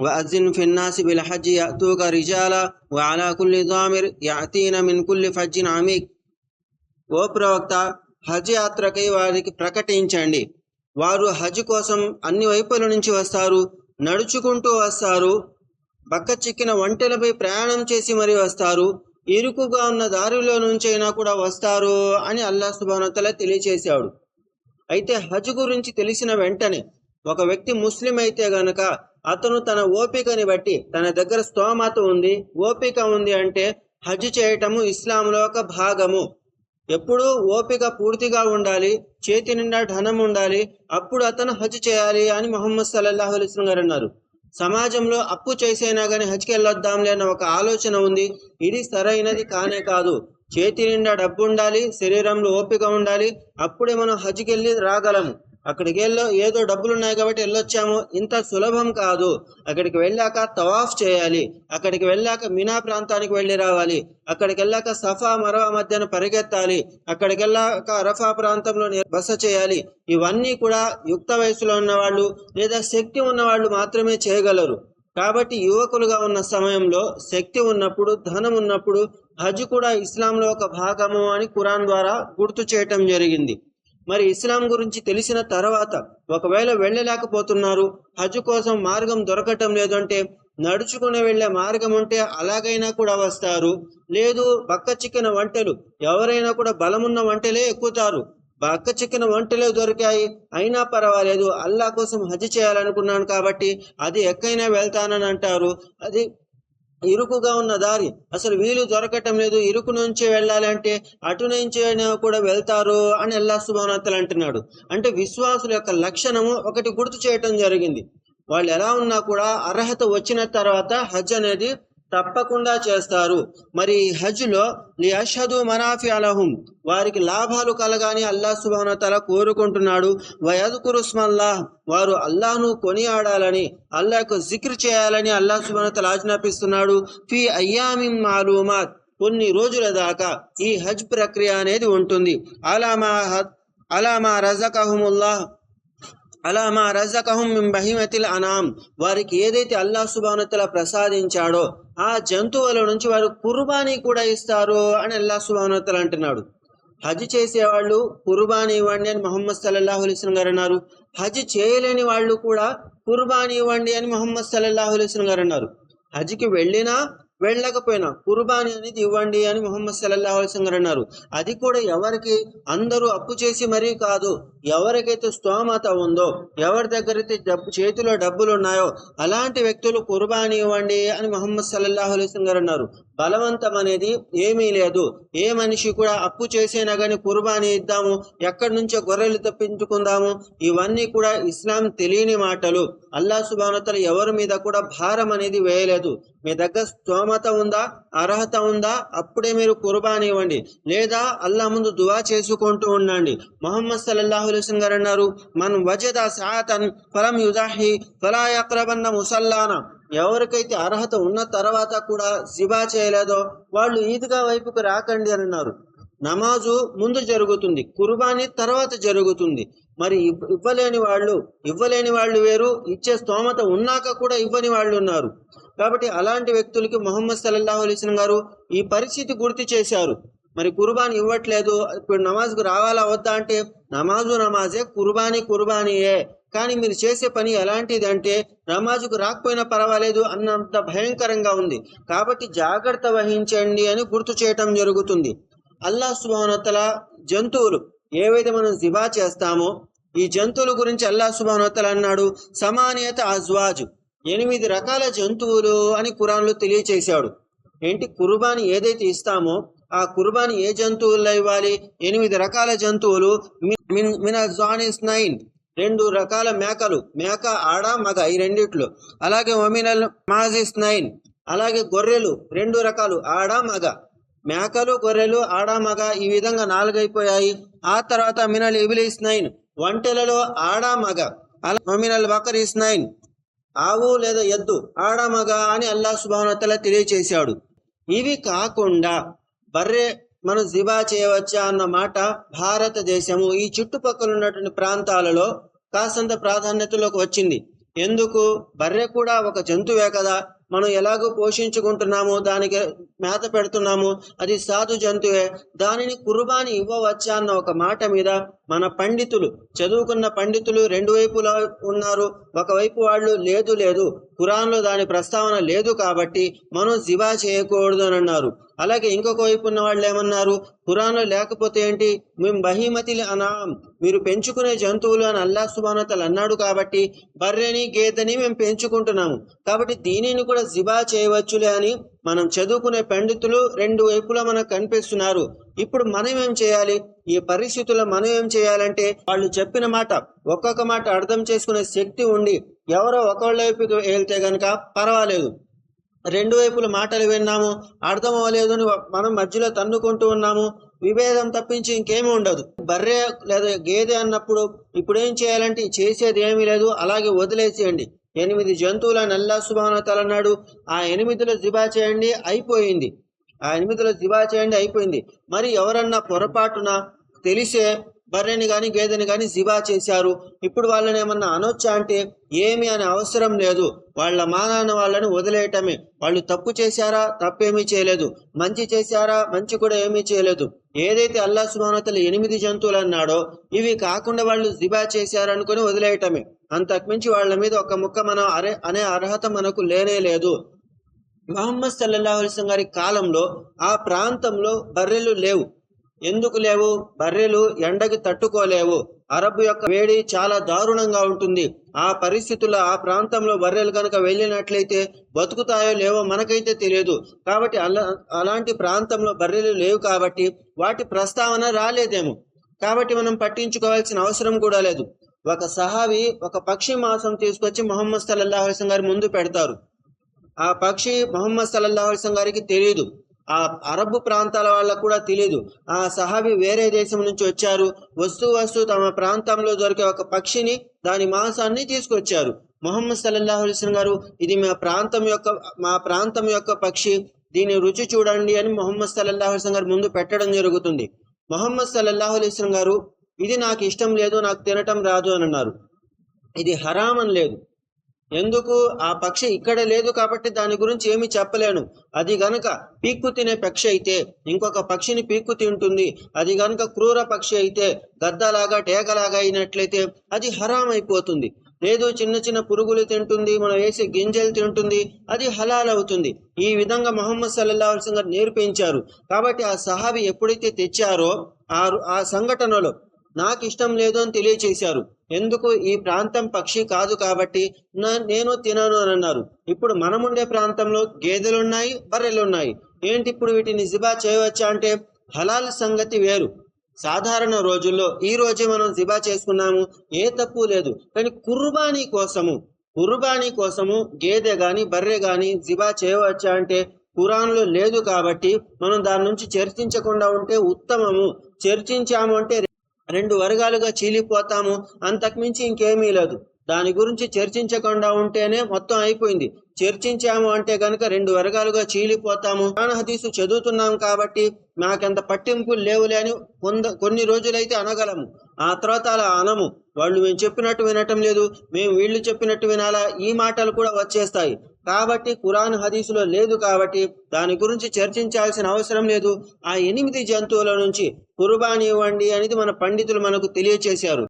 وأذن في الناس بالحج يأتوك رجالا وعلى كل ضامر يأتين من كل فج عميق ఓ ప్రవక్త హజ్ యాత్రకై వారికి ప్రకటించండి వారు హజ్ కోసం అన్ని వైపుల నుంచి వస్తారు నడుచుకుంటూ వస్తారు బక్క చిక్కిన ఒంటెలపై ప్రయాణం చేసి మరి వస్తారు ఇరుకుగా ఉన్న దారిలో నుంచైనా కూడా వస్తారు అని అల్లా సుబానతల తెలియచేశాడు అయితే హజ్ గురించి తెలిసిన వెంటనే ఒక వ్యక్తి ముస్లిం అయితే గనక అతను తన ఓపికని బట్టి తన దగ్గర స్తోమత ఉంది. ఓపిక ఉంది అంటే హజ్ చేయటము ఇస్లాంలో ఒక భాగము. ఎప్పుడూ ఓపిక పూర్తిగా ఉండాలి చేతి నిండా ధనం ఉండాలి అప్పుడు అతను హజ్ చేయాలి అని మొహమ్మద్ సల్లాహు అలైస్లం గారు అన్నారు. సమాజంలో అప్పు చేసైనా కానీ హజ్కి వెళ్ళొద్దాంలే అన్న ఒక ఆలోచన ఉంది. ఇది సరైనది కానే కాదు. చేతి నిండా డబ్బు ఉండాలి శరీరంలో ఓపిక ఉండాలి అప్పుడే మనం హజ్కి వెళ్ళి రాగలము. అక్కడికి వెళ్ళో ఏదో డబ్బులు ఉన్నాయి కాబట్టి వెళ్ళొచ్చాము. ఇంత సులభం కాదు. అక్కడికి వెళ్ళాక తవాఫ్ చేయాలి. అక్కడికి వెళ్ళాక మినా ప్రాంతానికి వెళ్ళి రావాలి. అక్కడికి వెళ్ళాక సఫా మరవా మధ్యన పరిగెత్తాలి. అక్కడికి వెళ్ళాక అరఫా ప్రాంతంలో బస చేయాలి. ఇవన్నీ కూడా యుక్త వయసులో ఉన్న వాళ్ళు లేదా శక్తి ఉన్న వాళ్ళు మాత్రమే చేయగలరు. కాబట్టి యువకులుగా ఉన్న సమయంలో శక్తి ఉన్నప్పుడు ధనం ఉన్నప్పుడు హజ్ కూడా ఇస్లాంలో ఒక భాగము అని ఖురాన్ ద్వారా గుర్తు చేయటం జరిగింది. మరి ఇస్లాం గురించి తెలిసిన తర్వాత ఒకవేళ వెళ్ళలేకపోతున్నారు హజ్ కోసం మార్గం దొరకటం లేదంటే నడుచుకుని వెళ్ళే మార్గం ఉంటే అలాగైనా కూడా వస్తారు. లేదు బక్క చిక్కిన వంటలు ఎవరైనా కూడా బలమున్న వంటలే ఎక్కుతారు. బక్క చిక్కిన వంటలే దొరికాయి అయినా పర్వాలేదు అల్లా కోసం హజ్ చేయాలనుకున్నాను కాబట్టి అది ఎక్కైనా వెళ్తానని అంటారు. అది ఇరుకుగా ఉన్న దారి. అసలు వీలు దొరకటం లేదు. ఇరుకు నుంచి వెళ్ళాలి అంటే అటు నుంచి అయినా కూడా వెళ్తారు అని అల్లా సుబానత్తలు అంటున్నాడు. అంటే విశ్వాసుల యొక్క లక్షణము ఒకటి గుర్తు చేయటం జరిగింది. వాళ్ళు ఎలా ఉన్నా కూడా అర్హత వచ్చిన తర్వాత హజ్ అనేది తప్పకుండా చేస్తారు. మరి ఈ హజ్లో లి అషదు మనాఫి అలహుం వారికి లాభాలు కలగాని అల్లా సుబానతల కోరుకుంటున్నాడు. వయదుకురుస్మల్లా వారు అల్లాహ్ను కొనియాడాలని అల్లాహకు జిక్ర్ చేయాలని అల్లా సుబానతల ఆజ్ఞాపిస్తున్నాడు. ఫి అయ్యామి మాలూమాత్ కొన్ని రోజుల దాకా ఈ హజ్ ప్రక్రియ అనేది ఉంటుంది. అలామా అలామా రజకహుముల్లాహ్ అలా మా రజకహం మిన్ బహిమతిల్ అనాం. వారికి ఏదైతే అల్లా సుబానతల ప్రసాదించాడో ఆ జంతువుల నుంచి వారు కుర్బానీ కూడా ఇస్తారు అని అల్లా సుబానతల అంటున్నాడు. హజ్ చేసేవాళ్ళు కుర్బానీ ఇవ్వండి అని మొహమ్మద్ సల్లల్లాహు గారు అన్నారు. హజ్ చేయలేని వాళ్ళు కూడా కుర్బానీ ఇవ్వండి అని మొహమ్మద్ సల్లల్లాహు అలైస్లం గారు అన్నారు. హజ్కి వెళ్ళినా వెళ్ళకపోయినా కుర్బానీ అనేది ఇవ్వండి అని ముహమ్మద్ సల్లల్లాహు అలైహి గారు అన్నారు. అది కూడా ఎవరికి? అందరూ అప్పు చేసి మరీ కాదు. ఎవరికైతే స్తోమత ఉందో ఎవరి దగ్గర అయితే డబ్బు చేతిలో డబ్బులు ఉన్నాయో అలాంటి వ్యక్తులు కుర్బానీ ఇవ్వండి అని మొహమ్మద్ సల్లల్లాహు అలైహి గారు అన్నారు. బలవంతం అనేది ఏమీ లేదు. ఏ మనిషి కూడా అప్పు చేసైనా కానీ కుర్బానీ ఇద్దాము ఎక్కడి నుంచో గొర్రెలు తప్పించుకుందాము ఇవన్నీ కూడా ఇస్లాం తెలియని మాటలు. అల్లా సుబానతలు ఎవరి మీద కూడా భారం అనేది వేయలేదు. మీ దగ్గర స్తోమత ఉందా? అర్హత ఉందా? అప్పుడే మీరు కుర్బానీ ఇవ్వండి. లేదా అల్లా ముందు దువా చేసుకుంటూ ఉండండి. మొహమ్మద్ సల్లల్లాహు అలైహి గారు అన్నారు మనం వజద సాతన్ ఫలం యుదాహి ఫలా యక్రబన్న ముసల్లానా. ఎవరికైతే అర్హత ఉన్న తర్వాత కూడా జిబా చేయలేదో వాళ్ళు ఈద్గా వైపుకు రాకండి అని అన్నారు. నమాజు ముందు జరుగుతుంది కుర్బానీ తర్వాత జరుగుతుంది. మరి ఇవ్- ఇవ్వలేని వాళ్ళు ఇవ్వలేని వాళ్ళు వేరు ఇచ్చే స్తోమత ఉన్నాక కూడా ఇవ్వని వాళ్ళు ఉన్నారు. కాబట్టి అలాంటి వ్యక్తులకి మొహమ్మద్ సల్లల్లాహు అలైస్లం గారు ఈ పరిస్థితి గుర్తు చేశారు. మరి కుర్బానీ ఇవ్వట్లేదు ఇప్పుడు నమాజ్కు రావాలా వద్దా అంటే నమాజు నమాజే కుర్బానీ కుర్బానీయే. కానీ మీరు చేసే పని ఎలాంటిది అంటే నమాజుకు రాకపోయినా పర్వాలేదు అన్నంత భయంకరంగా ఉంది. కాబట్టి జాగ్రత్త వహించండి అని గుర్తు చేయటం జరుగుతుంది. అల్లా సుబానతల జంతువులు ఏవైతే మనం జిబా చేస్తామో ఈ జంతువుల గురించి అల్లా సుబానతల అన్నాడు సమానియత అజ్వాజ్ ఎనిమిది రకాల జంతువులు అని కురాన్లో తెలియచేశాడు. ఏంటి? కుర్బాని ఏదైతే ఇస్తామో ఆ కుర్బానీ ఏ జంతువుల్లో ఇవ్వాలి? ఎనిమిది రకాల జంతువులు మిన్ నైన్ రెండు రకాల మేకలు మేక ఆడ మగ ఈ రెండిట్లో. అలాగే ఒమినల్ మాజిస్ నైన్ అలాగే గొర్రెలు రెండు రకాలు ఆడ మగ. మేకలు గొర్రెలు ఆడామగ ఈ విధంగా నాలుగైపోయాయి. ఆ తర్వాత మినల్ ఇబిలిస్ నైన్ ఒంటెలలో ఆడ మగ. అలా ఒమినల్ బకరీస్ నైన్ ఆవు లేదా ఎద్దు ఆడ మగ అని అల్లా సుబానతల తెలియచేశాడు. ఇవి కాకుండా బర్రె మనం జిబా చేయవచ్చా అన్న మాట భారతదేశము ఈ చుట్టుపక్కల ఉన్నటువంటి ప్రాంతాలలో కాసంత ప్రాధాన్యతలోకి వచ్చింది. ఎందుకు? బర్రె కూడా ఒక జంతువే కదా. మనం ఎలాగో పోషించుకుంటున్నాము దానికి మేత పెడుతున్నాము అది సాధు జంతువే. దానిని కుర్బాని ఇవ్వవచ్చా అన్న ఒక మాట మీద మన పండితులు చదువుకున్న పండితులు రెండు వైపులా ఉన్నారు. ఒకవైపు వాళ్ళు లేదు లేదు. ఖురాన్లో దాని ప్రస్తావన లేదు కాబట్టి మనం జివా చేయకూడదు అని అన్నారు. అలాగే ఇంకొక వైపు ఉన్న వాళ్ళు ఏమన్నారు? ఖురాన్లో లేకపోతే ఏంటి? మేము బహీమతిలు అనాం. మీరు పెంచుకునే జంతువులు అని అల్లా సుబానతలు అన్నాడు కాబట్టి బర్రెని గేదెని మేము పెంచుకుంటున్నాము. కాబట్టి దీనిని కూడా జిబా చేయవచ్చులే అని మనం చదువుకునే పండితులు రెండు వైపులా మనకు కనిపిస్తున్నారు. ఇప్పుడు మనం ఏం చేయాలి? ఈ పరిస్థితుల్లో మనం ఏం చేయాలంటే వాళ్ళు చెప్పిన మాట ఒక్కొక్క మాట అర్థం చేసుకునే శక్తి ఉండి ఎవరో ఒకళ్ళ వైపుకి వెళ్తే గనక పర్వాలేదు. రెండు వైపుల మాటలు విన్నాము. అర్థం అవ్వలేదు మనం మధ్యలో తన్నుకుంటూ ఉన్నాము. విభేదం తప్పించి ఇంకేమీ ఉండదు. బర్రె లేదా గేదె అన్నప్పుడు ఇప్పుడు ఏం చేయాలంటే చేసేది ఏమీ లేదు. అలాగే వదిలేసేయండి. ఎనిమిది జంతువులను అల్లా సుబానతలు అన్నాడు ఆ ఎనిమిదిలో జిబా చేయండి అయిపోయింది. ఆ ఎనిమిదిలో జిబా చేయండి అయిపోయింది. మరి ఎవరన్నా పొరపాటున తెలిసే బర్రెని కానీ గేదెని కానీ జిబా చేశారు. ఇప్పుడు వాళ్ళని ఏమన్నా అనొచ్చా అంటే ఏమి అనే అవసరం లేదు. వాళ్ళ మానాన్న వాళ్ళని వదిలేయటమే. వాళ్ళు తప్పు చేశారా? తప్పేమీ చేయలేదు. మంచి చేశారా? మంచి కూడా ఏమీ చేయలేదు. ఏదైతే అల్లా సుమానతలు ఎనిమిది జంతువులు అన్నాడో ఇవి కాకుండా వాళ్ళు జిబా చేశారనుకొని వదిలేయటమే. అంతకుమించి వాళ్ళ మీద ఒక ముక్క మనం అరే అనే అర్హత మనకు లేనే లేదు. మహమ్మద్ సల్లల్లాహు గారి కాలంలో ఆ ప్రాంతంలో బర్రెలు లేవు. ఎందుకు లేవు? బర్రెలు ఎండకి తట్టుకోలేవు. అరబ్ యొక్క వేడి చాలా దారుణంగా ఉంటుంది. ఆ పరిస్థితుల్లో ఆ ప్రాంతంలో బర్రెలు కనుక వెళ్ళినట్లయితే బతుకుతాయో లేవో మనకైతే తెలియదు. కాబట్టి అలా అలాంటి ప్రాంతంలో బర్రెలు లేవు కాబట్టి వాటి ప్రస్తావన రాలేదేమో. కాబట్టి మనం పట్టించుకోవాల్సిన అవసరం కూడా లేదు. ఒక సహావి ఒక పక్షి మాంసం తీసుకొచ్చి మొహమ్మద్ సల్లాహసం గారి ముందు పెడతారు. ఆ పక్షి మొహమ్మద్ సల్లాహసం గారికి తెలియదు ఆ అరబ్ ప్రాంతాల వాళ్ళకు కూడా తెలియదు ఆ సహాబి వేరే దేశం నుంచి వచ్చారు. వస్తూ వస్తూ తమ ప్రాంతంలో దొరికే ఒక పక్షిని దాని మాంసాన్ని తీసుకొచ్చారు. మొహమ్మద్ సల్లల్లాహు అలిస్లం గారు ఇది మా ప్రాంతం యొక్క మా ప్రాంతం యొక్క పక్షి. దీని రుచి చూడండి అని మొహమ్మద్ సల్లల్లాహు అలిస్లం గారు ముందు పెట్టడం జరుగుతుంది. మొహమ్మద్ సల్లల్లాహు అలిస్లం గారు ఇది నాకు ఇష్టం లేదు నాకు తినటం రాదు అని అన్నారు. ఇది హరామని లేదు. ఎందుకు? ఆ పక్షి ఇక్కడ లేదు కాబట్టి దాని గురించి ఏమి చెప్పలేను. అది గనక పీక్కు తినే పక్షి అయితే ఇంకొక పక్షిని పీక్కు తింటుంది. అది గనక క్రూర పక్షి అయితే గద్దలాగా టేకలాగా అయినట్లయితే అది హరాం అయిపోతుంది లేదు చిన్న చిన్న పురుగులు తింటుంది మనం వేసే గింజలు తింటుంది అది హలాల్ అవుతుంది ఈ విధంగా మొహమ్మద్ సల్లల్లా అల్సం గారు నేర్పించారు. కాబట్టి ఆ సహాబి ఎప్పుడైతే తెచ్చారో ఆ సంఘటనలో నాకు ఇష్టం లేదు అని తెలియచేశారు. ఎందుకు ఈ ప్రాంతం పక్షి కాదు కాబట్టి? నా- నేను తినను అని అన్నారు. ఇప్పుడు మనముండే ప్రాంతంలో గేదెలున్నాయి బర్రెలున్నాయి. ఏంటి ఇప్పుడు వీటిని జిబా చేయవచ్చా అంటే హలాల్ సంగతి వేరు. సాధారణ రోజుల్లో ఈ రోజే మనం జిబా చేసుకున్నాము ఏ తప్పు లేదు. కానీ కుర్బానీ కోసము కుర్బానీ కోసము గేదె గాని బర్రె గాని జిబా చేయవచ్చా అంటే కురాన్లో లేదు కాబట్టి మనం దాని నుంచి చర్చించకుండా ఉంటే ఉత్తమము. చర్చించాము అంటే రెండు వర్గాలుగా చీలిపోతాము. అంతకుమించి ఇంకేమీ లేదు. దాని గురించి చర్చించకుండా ఉంటేనే మొత్తం అయిపోయింది. చర్చించాము అంటే కనుక రెండు వర్గాలుగా చీలిపోతాము. ఖురాన్ హదీసు చదువుతున్నాం కాబట్టి మాకెంత పట్టింపులు లేవులే అని కొంద కొన్ని రోజులైతే అనగలము. ఆ తర్వాత అలా అనము. వాళ్ళు మేము చెప్పినట్టు వినటం లేదు. మేము వీళ్ళు చెప్పినట్టు వినాలా? ఈ మాటలు కూడా వచ్చేస్తాయి. కాబట్టి ఖురాన్ హదీసులో లేదు కాబట్టి దాని గురించి చర్చించాల్సిన అవసరం లేదు. ఆ ఎనిమిది జంతువుల నుంచి కుర్బానీ ఇవ్వండి అనేది మన పండితులు మనకు తెలియచేశారు.